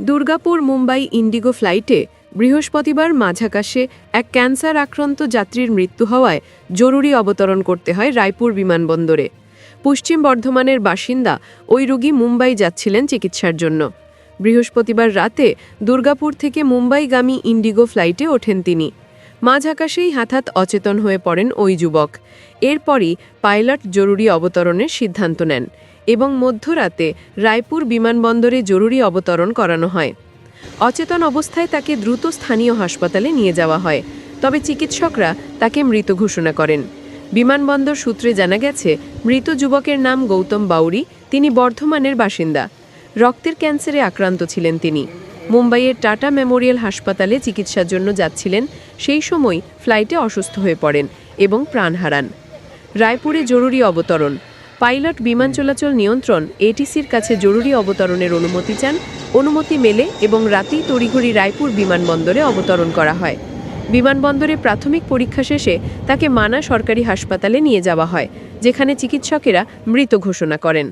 Durgapur Mumbai Indigo ফ্লাইটে বৃহস্পতিবার মাঝাকাশে এক ক্যান্সার আক্রান্ত যাত্রীর মৃত্যু হওয়ায় জরুরি অবতরণ করতে হয় রায়পুর বিমানবন্দরে। পশ্চিম বর্ধমানের বাসিন্দা ওই রোগী মুম্বাই যাচ্ছিলেন চিকিৎসার জন্য। বৃহস্পতিবার রাতে দুর্গাপুর থেকে মুম্বাইগামী ইন্ডিগো ফ্লাইটে ওঠেন তিনি। মাঝ আকাশেই হঠাৎ অচেতন হয়ে পড়েন ওই যুবক। এরপরই পাইলট জরুরি অবতরণের সিদ্ধান্ত নেন এবং মধ্যরাতে রায়পুর বিমানবন্দরে জরুরি অবতরণ করানো হয়। অচেতন অবস্থায় তাকে দ্রুত স্থানীয় হাসপাতালে নিয়ে যাওয়া হয়, তবে চিকিৎসকরা তাকে মৃত ঘোষণা করেন। বিমানবন্দর সূত্রে জানা গেছে, মৃত যুবকের নাম গৌতম বাউরি, তিনি বর্ধমানের বাসিন্দা। রক্তের ক্যান্সারে আক্রান্ত ছিলেন তিনি। মুম্বাইয়ের টাটা মেমোরিয়াল হাসপাতালে চিকিৎসার জন্য যাচ্ছিলেন, সেই সময় ফ্লাইটে অসুস্থ হয়ে পড়েন এবং প্রাণ হারান। রায়পুরে জরুরি অবতরণ। পাইলট বিমান চলাচল নিয়ন্ত্রণ, এটিসির কাছে জরুরি অবতরণের অনুমতি চান। অনুমতি মেলে এবং রাতেই তড়িঘড়ি রায়পুর বিমানবন্দরে অবতরণ করা হয়। বিমানবন্দরে প্রাথমিক পরীক্ষা শেষে তাকে মানা সরকারি হাসপাতালে নিয়ে যাওয়া হয়, যেখানে চিকিৎসকেরা মৃত ঘোষণা করেন।